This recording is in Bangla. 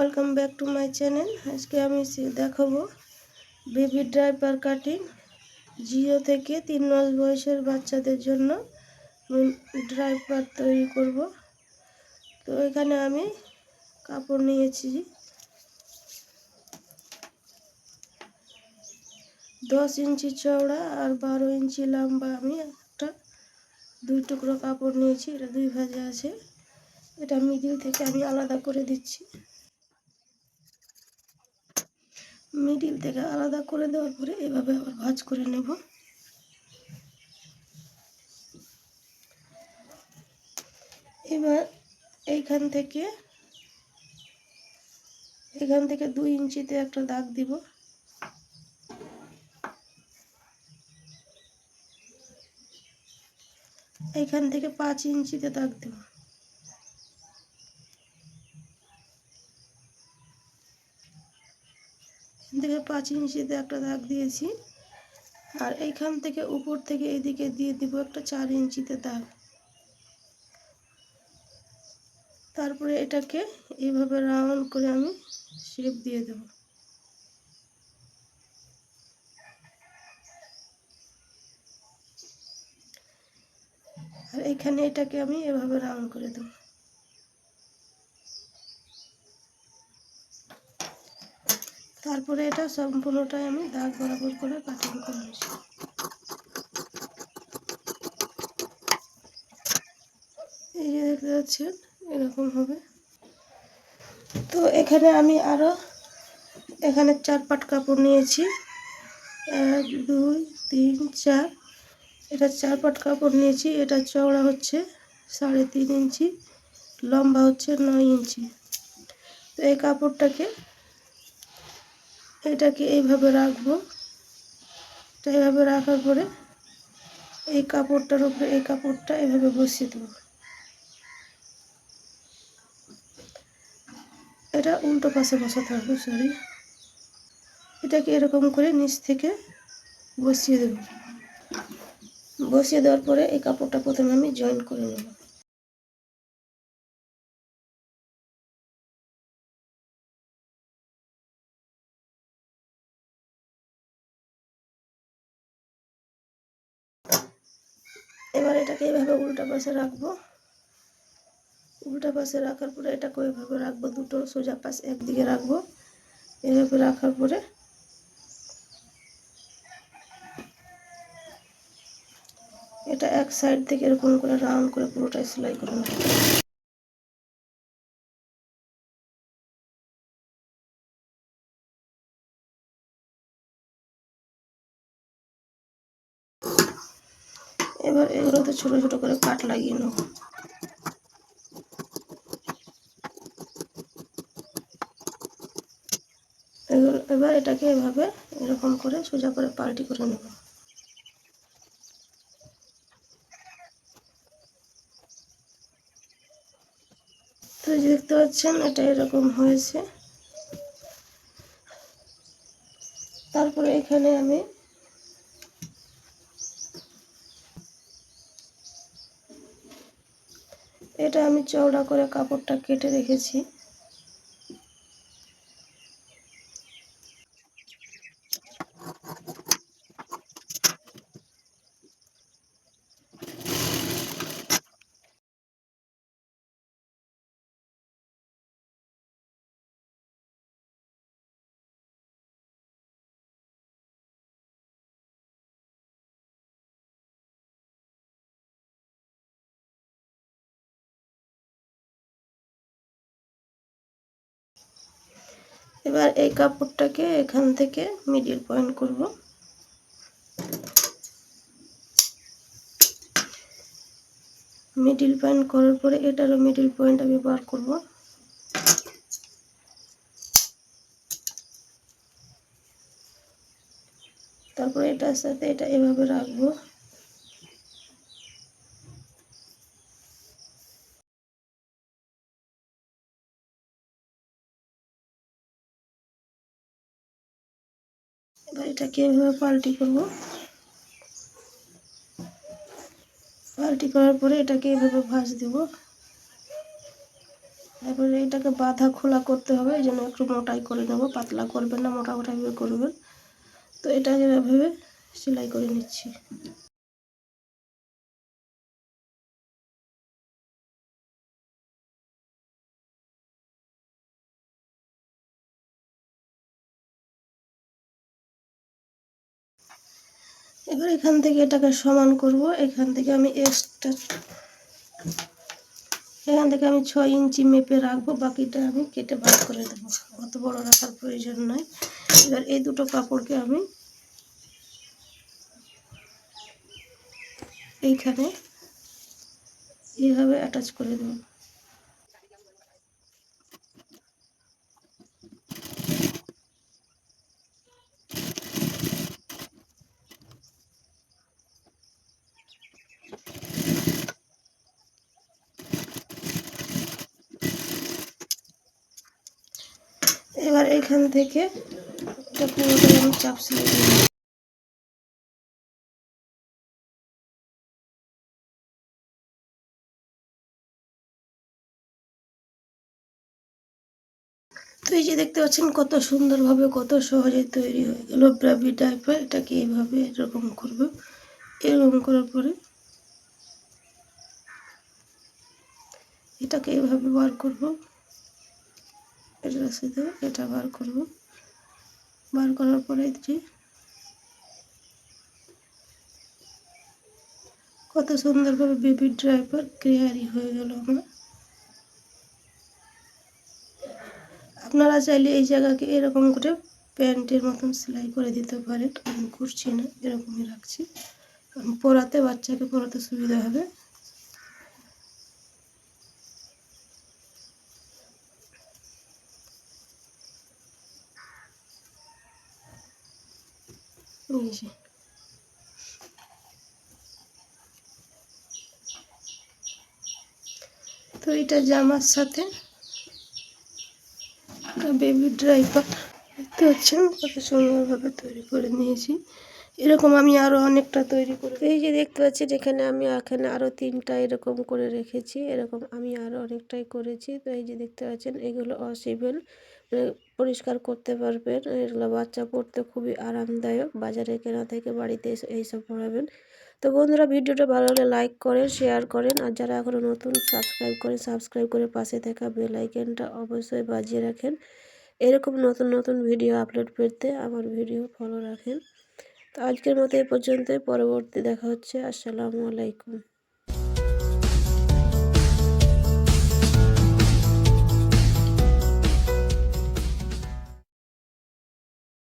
Welcome back to my channel আজকে আমি দেখাবো বেবি ড্রাইপার কাটিং জিও থেকে তিন মাস বয়সের বাচ্চাদের জন্য ড্রাইপার তৈরি করব। তো এখানে আমি কাপড় নিয়েছি। দশ ইঞ্চি চওড়া আর বারো ইঞ্চি লম্বা আমি একটা দুই টুকরো কাপড় নিয়েছি, এটা দুই ভাজে আছে। এটা মিডিল থেকে আমি আলাদা করে দিচ্ছি। মিডিল থেকে আলাদা করে দেওয়ার পরে এভাবে আবার ভাঁজ করে নেব। এবার এইখান থেকে, এখান থেকে দুই ইঞ্চিতে একটা দাগ দিব। এখান থেকে পাঁচ ইঞ্চিতে দাগ দেব। পাঁচ ইঞ্চিতে একটা দাগ দিয়েছি। আর এইখান থেকে উপর থেকে এদিকে দিয়ে দিব একটা চার ইঞ্চিতে দাগ। তারপরে এটাকে এইভাবে রাউন্ড করে আমি শেপ দিয়ে দেব। আর এখানে এটাকে আমি এভাবে রাউন্ড করে দেবো। তারপরে এটা সম্পূর্ণটাই আমি দাগ বরাবর করে কাটিং করে নিচ্ছি এই যে দেখতে পাচ্ছেন, এরকম হবে। তো এখানে আমি আরও এখানে চার পাট কাপড় নিয়েছি। এক, দুই, তিন, চার। এটা চার পাট কাপড় নিয়েছি। এটা চওড়া হচ্ছে সাড়ে তিন ইঞ্চি, লম্বা হচ্ছে নয় ইঞ্চি। তো এই কাপড়টাকে এটাকে এইভাবে রাখব। এটা এইভাবে রাখার পরে এই কাপড়টার উপরে এই কাপড়টা এভাবে বসিয়ে দেবো। এটা উল্টো পাশে বসাতে হবে সরি এটাকে এরকম করে নিচ থেকে বসিয়ে দেব। বসিয়ে দেওয়ার পরে এই কাপড়টা প্রথমে আমি জয়েন করে নেব। এবার এটাকে এভাবে উল্টা পাশে রাখব। উল্টা পাশে রাখার পরে এটাকে ওইভাবে রাখব, দুটো সোজা পাশ একদিকে রাখব। এভাবে রাখার পরে এটা এক সাইড থেকে এরকম করে রাউন্ড করে পুরোটাই সেলাই করে ছোট ছোট করে কাট লাগিয়ে নেব। এবার এটাকে এভাবে এরকম করে সোজা করে পাল্টি করে নেব। দেখতে পাচ্ছেন, এটা এরকম হয়েছে। তারপরে এখানে আমি এটা আমি চওড়া করে কাপড়টা কেটে রেখেছি। এবার এই কাপড়টাকে এখান থেকে মিডিল পয়েন্ট করব। মিডিল পয়েন্ট করার পরে এটারও মিডিল পয়েন্ট আমি বার করব। তারপরে এটার সাথে এটা এভাবে রাখব। এবার এটাকে এভাবে পাল্টি করব। পাল্টি করার পরে এটাকে এভাবে ভাজ দেব। তারপরে এটাকে বাধা খোলা করতে হবে, এই জন্য একটু মোটাই করে নেব। পাতলা করবেন না মোটা মোটা করবেন। তো এটাকে এভাবে সেলাই করে নিচ্ছি। এবার এখান থেকে এটাকে সমান করব। এখান থেকে আমি এক্সট্রা এখান থেকে আমি ছয় ইঞ্চি মেপে রাখব। বাকিটা আমি কেটে বার করে দেবো। অত বড় রাখার প্রয়োজন নয় এবার এই দুটো কাপড়কে আমি এইখানে এইভাবে অ্যাটাচ করে দেবো। এবার এখান থেকে আমি চাপ তো এই যে দেখতে পাচ্ছেন কত সুন্দরভাবে, কত সহজে তৈরি হয়ে গেল ব্রাবি ডাইপার। এটাকে এইভাবে এরকম করব। এরকম করার পরে এটাকে এইভাবে বার করব। এটার সাথে এটা বার করব। বার করার পরে যে কত সুন্দরভাবে বেবি ড্রাইভার ক্লিয়ারই হয়ে গেল আমার। আপনারা চাইলে এই জায়গাকে এরকম করে প্যান্টের মতন সেলাই করে দিতে পারেন, আমি করছি না, এরকমই রাখছি। পরাতে বাচ্চাকে পরাতে সুবিধা হবে। তো এটা জামার সাথে বেবি ড্রাইভার দেখতে পাচ্ছেন? কত সুন্দরভাবে তৈরি করে নিয়েছি। এরকম আমি আরও অনেকটা তৈরি করে এই যে দেখতে পাচ্ছেন এখানে আমি এখানে আরও তিনটা এরকম করে রেখেছি। এরকম আমি আরও অনেকটাই করেছি। তো এই যে দেখতে পাচ্ছেন, এগুলো অসিবেল। পরিষ্কার করতে পারবেন। এগুলো বাচ্চা পড়তে খুবই আরামদায়ক। বাজারে কেনা থেকে বাড়িতে এইসব পড়াবেন। তো বন্ধুরা, ভিডিওটা ভালো লাগলে লাইক করেন শেয়ার করেন। আর যারা এখনও নতুন সাবস্ক্রাইব করেন সাবস্ক্রাইব করে পাশে থাকা বেল আইকনটা অবশ্যই বাজিয়ে রাখেন। এরকম নতুন নতুন ভিডিও আপলোড করতে আমার ভিডিও ফলো রাখেন। তো আজকের মতো এ পর্যন্তই। পরবর্তী দেখা হচ্ছে। আসসালামু আলাইকুম।